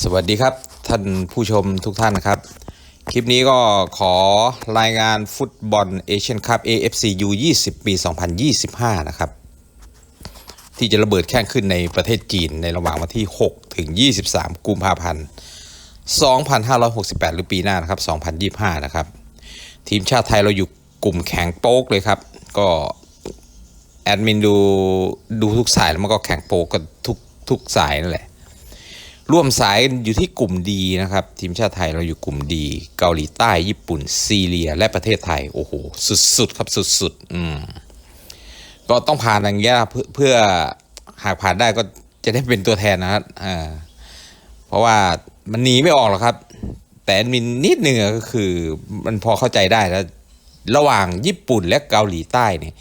สวัสดีครับท่านผู้ชมทุกท่านนะครับ คลิปนี้ก็ขอรายงานฟุตบอลเอเชียนคัพ AFC U 20 ปี 2025 นะครับ ที่จะระเบิดแข่งขึ้นในประเทศจีนในระหว่างวันที่ 6 ถึง 23 กุมภาพันธ์ 2568 หรือปีหน้านะครับ 2025 นะครับ ทีมชาติไทยเราอยู่กลุ่มแข็งโป๊กเลยครับ ก็แอดมินดูดูทุกสายแล้วมันก็แข็งโป๊กกันทุกทุกสายนั่นแหละ ร่วมสายอยู่ที่กลุ่มดีนะครับ ทีมชาติไทยเราอยู่กลุ่มดี เกาหลีใต้ญี่ปุ่น ซีเรีย และประเทศไทย โอ้โห สุดๆ ครับสุดๆ อืมก็ต้องผ่านอย่างเงี้ยเพื่อหากผ่านได้ก็จะได้เป็นตัวแทนนะครับอ่าเพราะว่ามันหนีไม่ออกหรอกครับ แต่มีนิดหนึ่งก็คือมันพอเข้าใจได้แล้วระหว่างญี่ปุ่นและเกาหลีใต้เนี่ย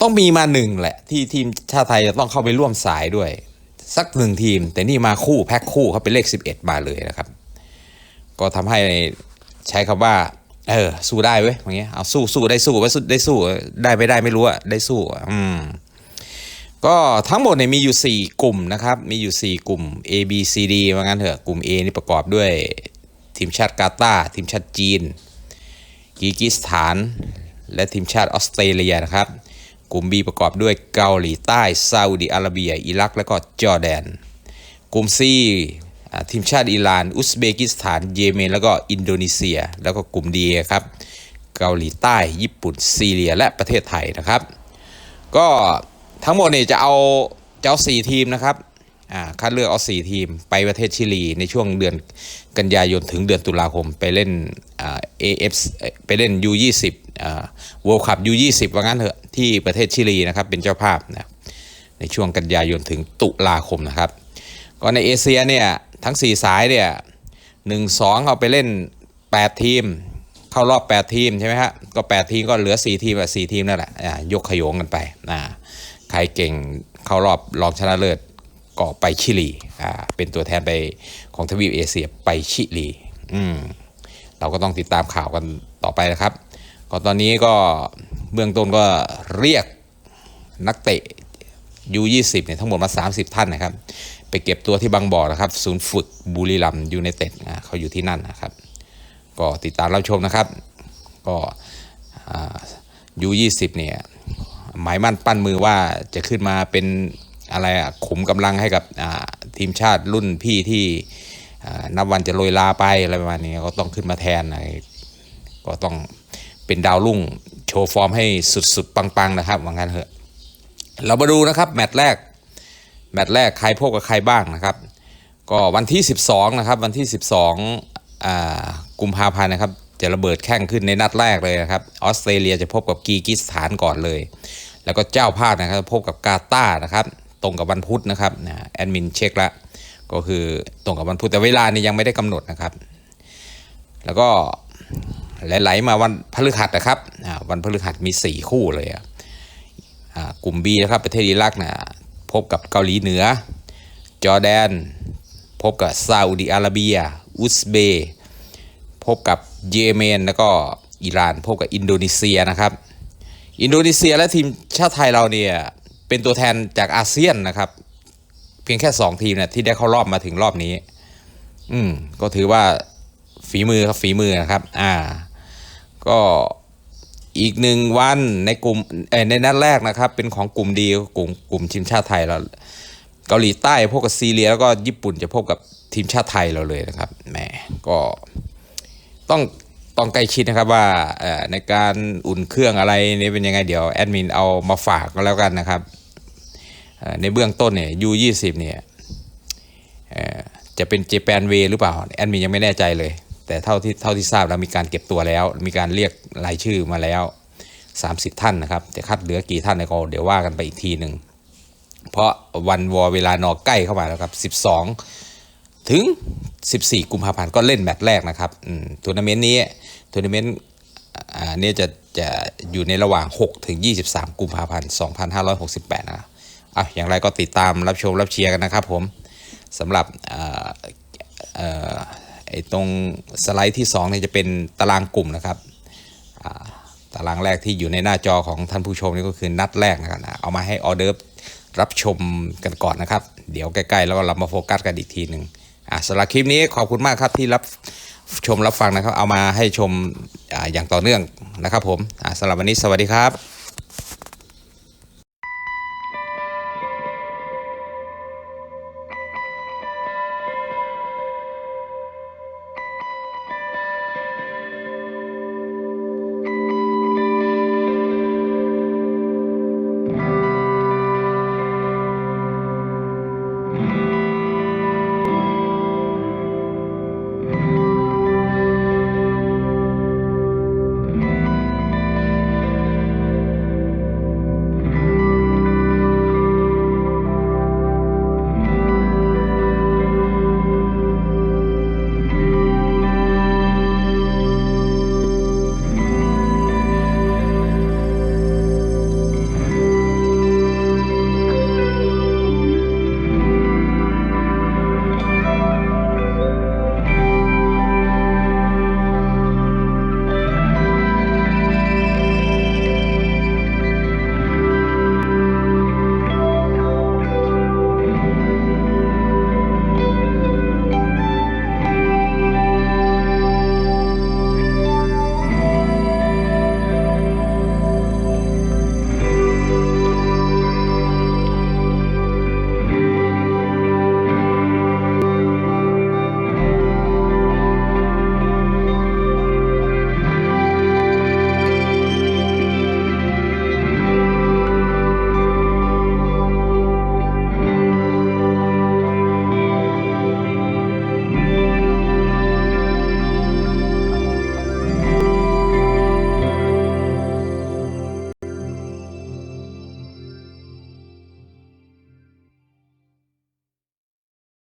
ต้องมีมาหนึ่งแหละ ที่ทีมชาติไทยจะต้องเข้าไปร่วมสายด้วย สักหนึ่งทีม แต่นี่มาคู่แพ็คคู่เขาเป็นเลข 11 มาเลยนะครับ ก็ทำให้ใช้คำว่า เออ สู้ได้เว้ยอย่างเงี้ยเอาสู้สู้ได้สู้ไว้สู้ได้สู้ได้ไม่ได้ไม่รู้อะได้สู้อืมก็ทั้งหมดเนี่ยมีอยู่ 4 กลุ่มนะครับ มีอยู่ 4 กลุ่ม A B C D ว่างั้นเถอะ กลุ่ม A นี่ประกอบด้วยทีมชาติกาตาร์ทีมชาติจีนกีกิสถาน และทีมชาติออสเตรเลียนะครับ กลุ่ม B ประกอบด้วยเกาหลีใต้ซาอุดิอาระเบีย อิรัก และก็จอร์แดน กลุ่ม C ทีมชาติอิหร่าน อุซเบกิสถาน เยเมน แล้วก็อินโดนีเซีย แล้วก็กลุ่ม D ครับ เกาหลีใต้ ญี่ปุ่น ซีเรีย และประเทศไทยนะครับ ก็ทั้งหมดเนี่ยจะเอาจะเอาสี่ทีมนะครับคัดเลือกเอาสี่ทีมไปประเทศชิลี ในช่วงเดือนกันยายนถึงเดือนตุลาคมไปเล่นอ่า AF เอ่อไปเล่น U20 อ่า World Cup U20 ว่างั้นเถอะ ที่ประเทศชิลีนะครับเป็นเจ้าภาพนะในช่วงกันยายนถึงตุลาคมนะครับ ก็ในเอเชียเนี่ยทั้ง 4 สายเนี่ยหนึ่งสองเอาไปเล่น 8 ทีม เข้ารอบ 8 ทีมใช่ไหมฮะก็ 8 ทีมก็เหลือ 4 ทีมอะ4ทีมนั่นแหละยกขยงกันไปอ่าใครเก่งเข้ารอบรองชนะเลิศก็ไปชิลีอ่าเป็นตัวแทนไปของทวีปเอเชียไปชิลีอืมเราก็ต้องติดตามข่าวกันต่อไปนะครับ ก็ตอนนี้ก็เบื้องต้นก็เรียกนักเตะ U20 เนี่ยทั้งหมดมา 30 ท่านนะครับ ไปเก็บตัวที่บางบ่อนะครับ ศูนย์ฝึกบุรีรัมย์ยูไนเต็ดอ่าเขาอยู่ที่นั่นนะครับ ก็ติดตามรับชมนะครับ ก็ยูยี่สิบเนี่ยหมายมั่นปั้นมือว่าจะขึ้นมาเป็นอะไรอะขุมกำลังให้กับทีมชาติรุ่นพี่ที่นับวันจะโรยลาไปอะไรประมาณนี้ก็ต้องขึ้นมาแทนนะก็ต้อง เป็นดาวรุ่ง โชว์ฟอร์มให้สุดๆ ปัง ๆ นะครับว่างั้นเถอะ เรามาดูนะครับ แมตช์แรก แมตช์แรกใครพบกับใครบ้างนะครับ ก็วันที่ 12 นะครับ วันที่ 12อ่ากุมภาพันธ์นะครับจะระเบิดแข่งขึ้นในนัดแรกเลยนะครับ ออสเตรเลียจะพบกับกีกิสถานก่อนเลย แล้วก็เจ้าภาพนะครับพบกับกาตาร์นะครับ ตรงกับวันพุธนะครับแอดมินเช็คละก็คือตรงกับวันพุธแต่เวลานี่ยังไม่ได้กำหนดนะครับ แล้วก็ ไหลมาวันพฤหัสนะครับวันพฤหัสมี 4 คู่เลยอ่ากลุ่ม B นะครับประเทศอิรักนะพบกับเกาหลีเหนือ จอร์แดน พบกับซาอุดิอาระเบีย อุซเบพบกับเยเมน แล้วก็อิหร่าน พบกับอินโดนีเซียนะครับ อินโดนีเซียและทีมชาติไทยเราเนี่ยเป็นตัวแทนจากอาเซียนนะครับ เพียงแค่ 2 ทีมเนี่ยที่ได้เข้ารอบมาถึงรอบนี้ อืมก็ถือว่าฝีมือครับฝีมือนะครับ อ่า ก็อีกหนึ่งวันในกลุ่มเอในนัดแรกนะครับ เป็นของกลุ่มดีกลุ่มกลุ่มทีมชาติไทยเราเกาหลีใต้พบกับซีเรียแล้วก็ญี่ปุ่นจะพบกับทีมชาติไทยเราเลยนะครับแหมก็ต้องต้องใกล้ชิดนะครับว่าเอ่อในการอุ่นเครื่องอะไรนี่เป็นยังไงเดี๋ยวแอดมินเอามาฝากก็แล้วกันนะครับในเบื้องต้นเนี่ยยูยี่สิบเนี่ยจะเป็นเจแปนเวหรือเปล่าแอดมินยังไม่แน่ใจเลย แต่เท่าที่เท่าที่ทราบแล้วมีการเก็บตัวแล้ว มีการเรียกรายชื่อมาแล้ว 30 ท่านนะครับแต่คัดเหลือกี่ท่านเนี่ยก็เดี๋ยวว่ากันไปอีกทีหนึ่งเพราะวันวอเวลานอใกล้เข้ามาแล้วครับ 12 ถึง 14 กุมภาพันธ์ก็เล่นแมตช์แรกนะครับทัวร์นาเมนต์นี้ทัวร์นาเมนต์อ่าเนี่ยจะจะอยู่ในระหว่าง 6 ถึง 23 กุมภาพันธ์ 2568 นะครับอะอย่างไรก็ติดตามรับชมรับเชียร์กันนะครับผมสำหรับอ่อเอ่อ ไอ้ตรงสไลด์ที่2เนี่ยจะเป็นตารางกลุ่มนะครับตารางแรกที่อยู่ในหน้าจอของท่านผู้ชมนี่ก็คือนัดแรกนะครับเอามาให้ออเดิร์รับชมกันก่อนนะครับ เดี๋ยวใกล้ๆแล้วเรามาโฟกัสกันอีกทีหนึ่งอะสำหรับคลิปนี้ขอบคุณมากครับที่รับชมรับฟังนะครับ เอามาให้ชมออย่างต่อเนื่องนะครับผมสำหรับวันนี้สวัสดีครับ